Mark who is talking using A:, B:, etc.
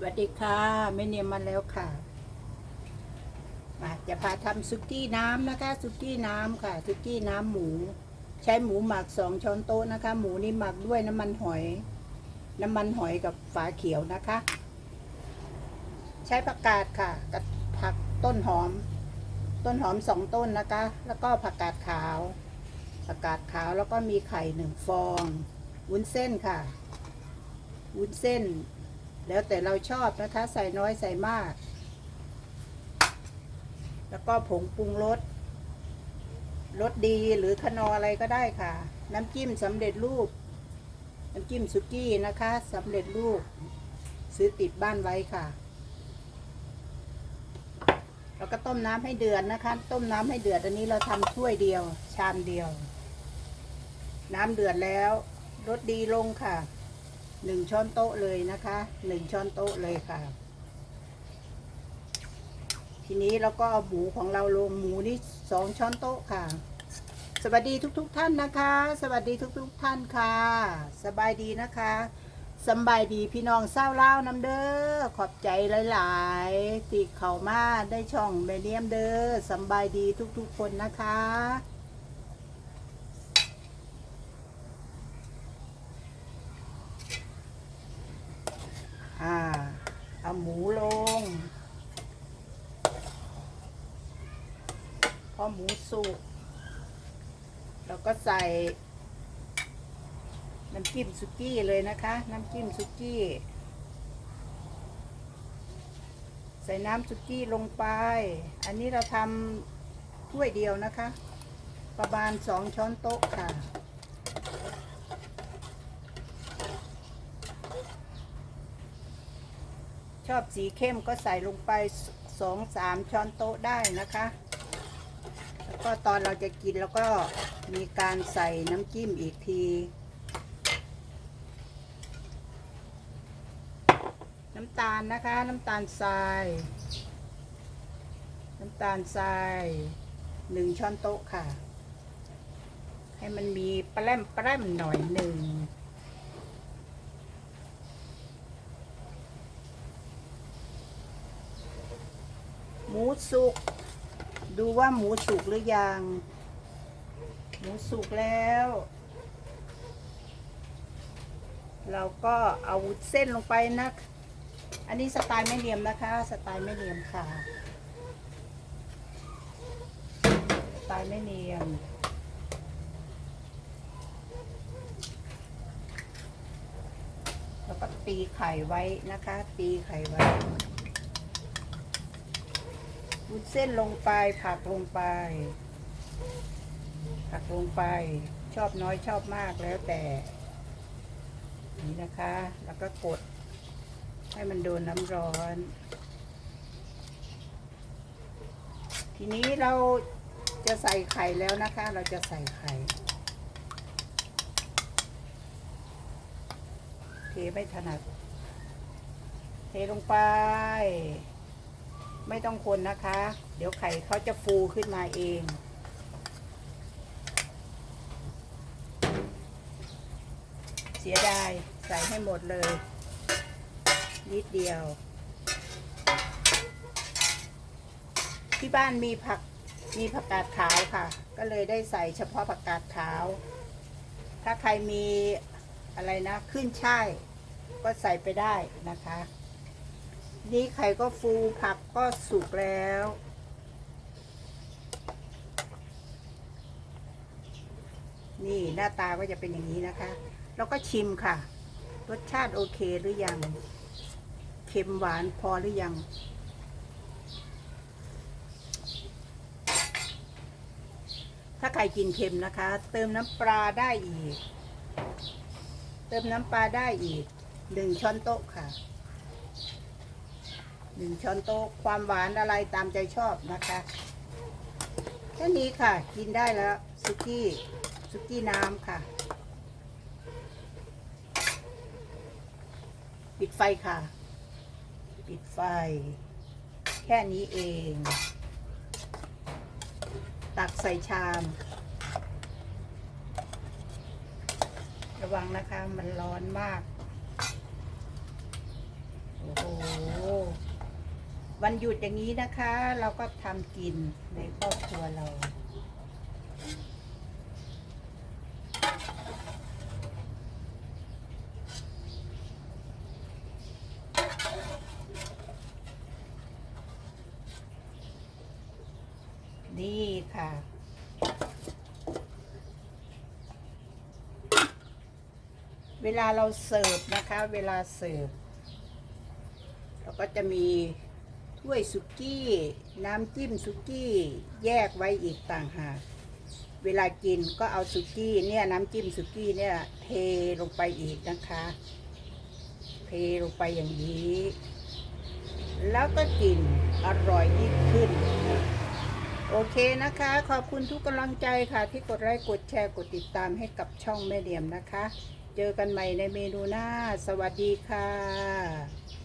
A: สวัสดีค่ะแม่เนียมมาแล้วค่ะมาจะพาทำซุกี้น้ำนะคะซุกี้น้ำค่ะซุกี้น้ำหมู ใช้หมูหมักสองช้อนโต๊ะนะคะ หมูนี่หมักด้วยน้ำมันหอย น้ำมันหอยกับฝาเขียวนะคะ ใช้ผักกาดค่ะกับผักต้นหอม ต้นหอมสองต้นนะคะ แล้วก็ผักกาดขาวผักกาดขาวแล้วก็มีไข่หนึ่งฟองวุ้นเส้นค่ะวุ้นเส้น แล้วแต่เราชอบนะคะ ใส่น้อยใส่มาก แล้วก็ผงปรุงรสรสดีหรือคนออะไรก็ได้ค่ะ น้ำจิ้มสำเร็จรูป น้ำจิ้มสุกี้นะคะสำเร็จรูป ซื้อติดบ้านไว้ค่ะ แล้วก็ต้มน้ำให้เดือดนะคะ ต้มน้ำให้เดือดอันนี้เราทำถ้วยเดียว ชามเดียว น้ำเดือดแล้วรสดีลงค่ะ หนึ่งช้อนโต๊ะเลยนะคะหนึ่งช้อนโต๊ะเลยค่ะ ทีนี้เราก็เอาหมูของเราลงหมูนี่สองช้อนโต๊ะค่ะ สวัสดีทุกๆทท่านนะคะ สวัสดีทุกๆทท่านค่ะ สบายดีนะคะสบายดีพี่น้องเศร้าเล่าน้ำเด้อขอบใจหลายๆที่เข้ามาได้ช่องแม่เนียมเด้อสบายดีทุกๆคนนะคะ อ่า เอา หมูลง พอหมูสุกเราก็ใส่ น้ำจิ้มสุกี้เลยนะคะ น้ำจิ้มสุกี้ ใส่น้ำสุกี้ลงไป อันนี้เราทำถ้วยเดียวนะคะ ประมาณสองช้อนโต๊ะค่ะ ชอบสีเข้มก็ใส่ลงไปสองสามช้อนโต๊ะได้นะคะ แล้วก็ตอนเราจะกินแล้วก็มีการใส่น้ำจิ้มอีกที น้ำตาลนะคะน้ำตาลทราย น้ำตาลทรายหนึ่งช้อนโต๊ะค่ะ ให้มันมีแปร่มแปร่มหน่อยหนึ่ง ห มูสุก ดูว่าหมูสุกหรือยัง หมูสุกแล้ว เราก็เอาเส้นลงไปนะ อันนี้สไตล์ไม่เนียมนะคะ สไตล์ไม่เนียมค่ะ สไตล์ไม่เนียมแล้วก็ตีไข่ไว้นะคะ ตีไข่ไว้ วุ้นเส้นลงไปผักลงไป ผักลงไป ชอบน้อยชอบมากแล้วแต่ นี่นะคะ แล้วก็กด ให้มันโดนน้ำร้อน ทีนี้เราจะใส่ไข่แล้วนะคะ เราจะใส่ไข่เทไม่ถนัด เทลงไป ไม่ต้องคนนะคะ เดี๋ยวไข่เขาจะฟูขึ้นมาเอง เสียดายใส่ให้หมดเลย นิดเดียว ที่บ้านมีผักมีผักกาดขาวค่ะ ก็เลยได้ใส่เฉพาะผักกาดขาว ถ้าใครมีอะไรนะ ขึ้นช่ายก็ใส่ไปได้นะคะ นี่ไข่ก็ฟูผักก็สุกแล้วนี่หน้าตาก็จะเป็นอย่างนี้นะคะ แล้วก็ชิมค่ะ รสชาติโอเคหรือยัง เค็มหวานพอหรือยัง ถ้าใครกินเค็มนะคะ เติมน้ำปลาได้อีก เติมน้ำปลาได้อีกหนึ่งช้อนโต๊ะค่ะ หนึ่งช้อนโต๊ะความหวานอะไรตามใจชอบนะคะ แค่นี้ค่ะ กินได้แล้วสุกี้สุกี้น้ำค่ะ ปิดไฟค่ะ ปิดไฟ แค่นี้เอง ตักใส่ชาม ระวังนะคะมันร้อนมาก โอ้โอ้ วันหยุดอย่างนี้นะคะ เราก็ทำกินในครอบครัวเรานี่ค่ะ เวลาเราเสิร์ฟนะคะ เวลาเสิร์ฟเราก็จะมี ถ้วยสุกี้ น้ำจิ้มสุกี้แยกไว้อีกต่างหาก เวลากินก็เอาสุกี้เนี่ยน้ำจิ้มสุกี้เนี่ยเทลงไปอีกนะคะ เทลงไปอย่างนี้ แล้วก็กินอร่อยยิ่งขึ้น โอเคนะคะ ขอบคุณทุกกำลังใจค่ะ ที่กดไลค์กดแชร์กดติดตามให้กับช่องแม่เดียมนะคะ เจอกันใหม่ในเมนูหน้า สวัสดีค่ะ